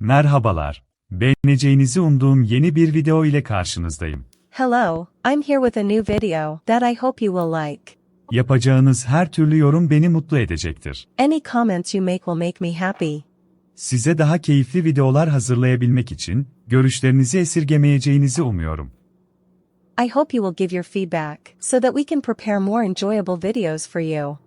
Merhabalar. Beğeneceğinizi umduğum yeni bir video ile karşınızdayım. Hello, I'm here with a new video that I hope you will like. Yapacağınız her türlü yorum beni mutlu edecektir. Any comments you make will make me happy. Size daha keyifli videolar hazırlayabilmek için görüşlerinizi esirgemeyeceğinizi umuyorum. I hope you will give your feedback so that we can prepare more enjoyable videos for you.